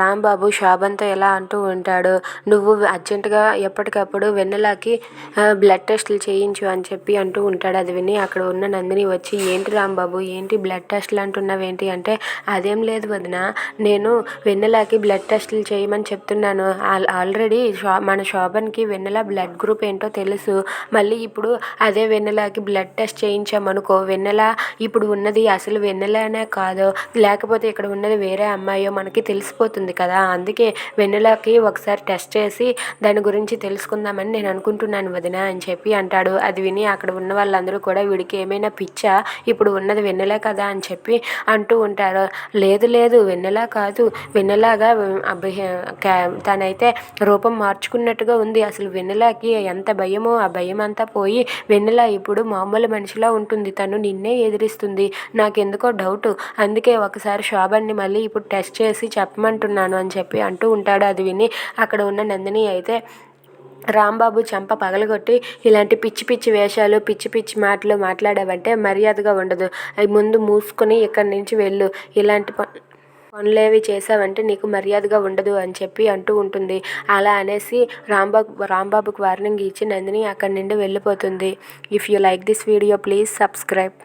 రాంబాబు శోభన్తో ఎలా అంటూ ఉంటాడు నువ్వు అర్జెంటుగా ఎప్పటికప్పుడు వెన్నెలకి బ్లడ్ టెస్టులు చేయించు అని చెప్పి అంటూ ఉంటాడు. అది విని అక్కడ ఉన్న నందిని వచ్చి ఏంటి రాంబాబు ఏంటి బ్లడ్ టెస్టులు అంటున్నావు ఏంటి? అంటే అదేం లేదు వదిన నేను వెన్నెలకి బ్లడ్ టెస్టులు చేయమని చెప్తున్నాను. ఆల్ ఆల్రెడీ శో మన శోభన్కి వెన్నెల బ్లడ్ గ్రూప్ ఏంటో తెలుసు. మళ్ళీ ఇప్పుడు అదే వెన్నెలకి బ్లడ్ టెస్ట్ చేయించామనుకో వెన్నెల ఇప్పుడు ఉన్నది అసలు వెన్నెలనే కాదు. లేకపోతే ఇక్కడ ఉన్నది వేరే అమ్మాయో మనకి తెలిసిపోతుంది. కదా. అందుకే వెన్నెలకి ఒకసారి టెస్ట్ చేసి దాని గురించి తెలుసుకుందామని నేను అనుకుంటున్నాను వదిన అని చెప్పి అంటాడు. అది విని అక్కడ ఉన్న వాళ్ళందరూ కూడా వీడికి ఏమైనా పిచ్చా? ఇప్పుడు ఉన్నది వెన్నెల కదా అని చెప్పి అంటూ ఉంటారు. లేదు లేదు వెన్నెల కాదు. వెన్నెలాగా తనైతే రూపం మార్చుకున్నట్టుగా ఉంది. అసలు వెన్నెలకి ఎంత భయమో ఆ భయం అంతా పోయి వెన్నెల ఇప్పుడు మామూలు మనిషిలా ఉంటుంది. తను నిన్నే ఎదిరిస్తుంది. నాకెందుకో డౌట్. అందుకే ఒకసారి శోభన్ని మళ్ళీ ఇప్పుడు టెస్ట్ చేసి చెప్పమంటున్నాను అని చెప్పి అంటూ ఉంటాడు. అది విని అక్కడ ఉన్న నందిని అయితే రాంబాబు చెంప పగలగొట్టి ఇలాంటి పిచ్చి పిచ్చి వేషాలు పిచ్చి పిచ్చి మాటలు మాట్లాడావంటే మర్యాదగా ఉండదు. అవి ముందు మూసుకొని ఇక్కడి నుంచి వెళ్ళు. ఇలాంటి పనులేవి చేసావంటే నీకు మర్యాదగా ఉండదు అని చెప్పి అంటూ ఉంటుంది. అలా అనేసి రాంబాబు రాంబాబుకి వార్నింగ్ ఇచ్చి నందిని అక్కడి నుండి వెళ్ళిపోతుంది. If you like this video please subscribe